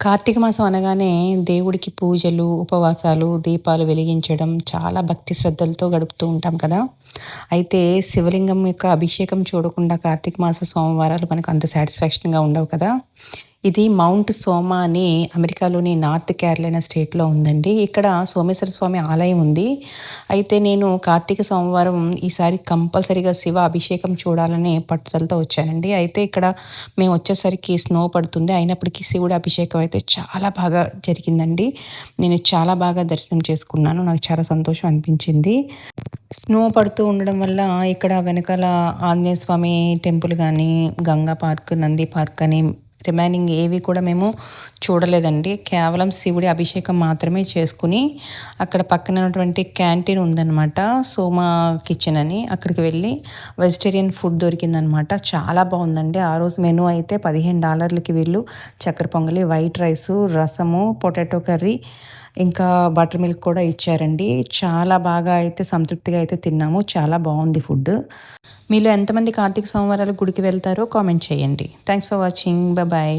కార్తీక మాసం అనగానే దేవుడికి పూజలు ఉపవాసాలు దీపాలు వెలిగించడం చాలా భక్తి శ్రద్ధలతో గడుపుతూ ఉంటాం కదా. అయితే శివలింగం యొక్క అభిషేకం చూడకుండా కార్తీక మాస సోమవారాలు మనకు అంత సాటిస్ఫాక్షన్గా ఉండవు కదా. ఇది మౌంట్ సోమా అని అమెరికాలోని నార్త్ కేరళైనా స్టేట్లో ఉందండి. ఇక్కడ సోమేశ్వర స్వామి ఆలయం ఉంది. అయితే నేను కార్తీక సోమవారం ఈసారి కంపల్సరీగా శివ అభిషేకం చూడాలని పట్టుదలతో వచ్చానండి. అయితే ఇక్కడ మేము వచ్చేసరికి స్నో పడుతుంది. అయినప్పటికీ శివుడి అభిషేకం అయితే చాలా బాగా జరిగిందండి. నేను చాలా బాగా దర్శనం చేసుకున్నాను. నాకు చాలా సంతోషం అనిపించింది. స్నో పడుతూ ఉండడం వల్ల ఇక్కడ వెనకాల ఆంజనేయ స్వామి టెంపుల్ కానీ గంగా పార్క్ నంది పార్క్ అని రిమైనింగ్ ఏవి కూడా మేము చూడలేదండి. కేవలం శివుడి అభిషేకం మాత్రమే చేసుకుని అక్కడ పక్కన ఉన్నటువంటి క్యాంటీన్ ఉందన్నమాట సోమా కిచెన్ అని. అక్కడికి వెళ్ళి వెజిటేరియన్ ఫుడ్ దొరికిందనమాట చాలా బాగుందండి. ఆ రోజు మెనూ అయితే పదిహేను డాలర్లకి వీళ్ళు చక్కెర పొంగలి వైట్ రైసు రసము పొటాటో కర్రీ ఇంకా బటర్ మిల్క్ కూడా ఇచ్చారండి. చాలా బాగా అయితే సంతృప్తిగా అయితే తిన్నాము. చాలా బాగుంది ఫుడ్ మీలో ఎంతమంది కార్తీక సోమవారాలు గుడికి వెళ్తారో కామెంట్ చేయండి. Thanks for watching bye